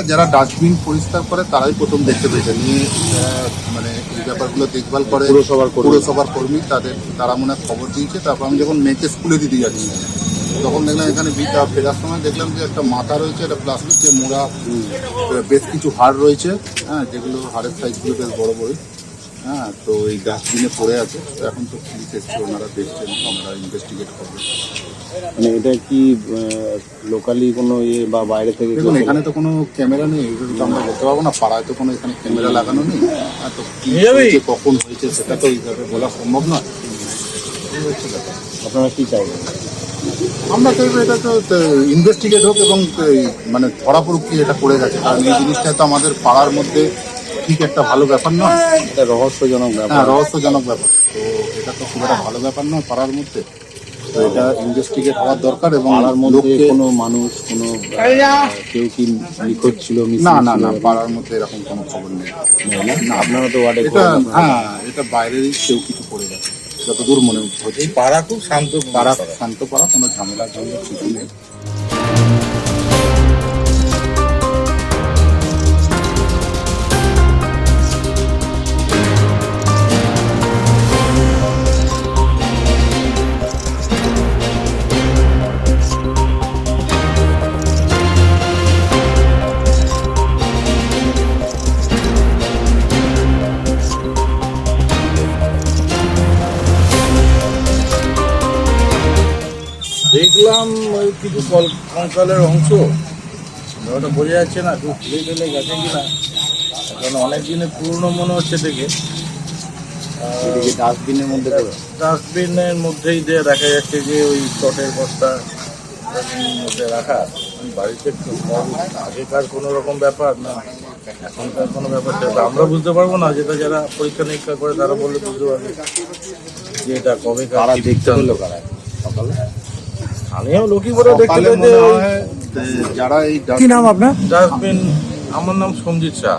মানে যারা ডাস্টবিন পরিষ্কার করে তারাই প্রথম দেখতে পেয়েছে। নিয়ে মানে এই ব্যাপারগুলো দেখভাল করে পুরসভার কর্মী। পুরসভার কর্মী তাদের তারা মনে খবর দিয়েছে। তারপর আমি যখন মেয়েকে স্কুলে দিতে যাচ্ছি তখন দেখলাম এখানে বিটা ফেরার সময় দেখলাম যে একটা মাথা রয়েছে একটা প্লাস্টিক যে মোড়া বেশ কিছু হাড় রয়েছে হ্যাঁ যেগুলো হাড়ের সাইজগুলো বেশ বড় বড় হ্যাঁ তো এই ডাস্টবিনে পড়ে আছে। এখন তো পুলিশ এসছে ওনারা দেখছেন আমরা ইনভেস্টিগেট করব। মানে এটা কি লোকালি কোনো ইয়ে বা বাইরে থেকে দেখুন এখানে তো কোনো ক্যামেরা নেই এগুলো তো আমরা বলতে পারব না পাড়ায় তো কোনো এখানে ক্যামেরা লাগানো নেই। আর তো কি হয়েছে কখন হয়েছে সেটা তো এইভাবে বলা সম্ভব নয়। আপনারা কি চাইবেন? আমরা চাইব এটা তো ইনভেস্টিগেট হোক এবং মানে ধরা পড়ুক কি এটা করে গেছে কারণ এই জিনিসটা তো আমাদের পাড়ার মধ্যে ঠিক একটা ভালো ব্যাপার নয়। এটা রহস্যজনক হ্যাঁ ব্যাপার রহস্যজনক ব্যাপার। তো এটা তো খুব একটা ভালো ব্যাপার নয় পাড়ার মধ্যে। তো এটা ইনভেস্টিগেট হওয়ার দরকার এবং পাড়ার মধ্যে কোনো মানুষ কোনো কেউ কি নিখোঁজ ছিল না না না পাড়ার মধ্যে এরকম কোনো খবর নেই। না? আপনারা তো ওয়ার্ডে এটা হ্যাঁ এটা বাইরেরই কেউ কিছু করে গেছে। যতদূর মনে হচ্ছে। পাড়া খুব শান্ত পাড়া শান্ত পাড়া কোনো ঝামেলা ঝামেলা কিছু নেই। দেখলাম ওই কিছু কল কঙ্কালের অংশ। ওটা বোঝা যাচ্ছে না কেউ খুলে টেলে গেছে কিনা কারণ অনেক দিনের পুরনো মনে হচ্ছে এদিকে ডাস্টবিনের মধ্যে ডাস্টবিনের মধ্যেই দিয়ে দেখা যাচ্ছে যে ওই চটের বস্তা মধ্যে রাখা বাড়িতে একটু আগেকার কোনো রকম ব্যাপার না এখনকার কোনো ব্যাপার সেটা আমরা বুঝতে পারব না। যেটা যারা পরীক্ষা নিরীক্ষা করে তারা বললে বুঝতে পারবে যে এটা কবে কারা দেখতে পেল কারা? সকালে? আমিও লক্ষ্মীপুরে দেখতে যে যারা এই কি নাম আপনার? ডাস্টবিন আমার নাম সঞ্জিত শাহ।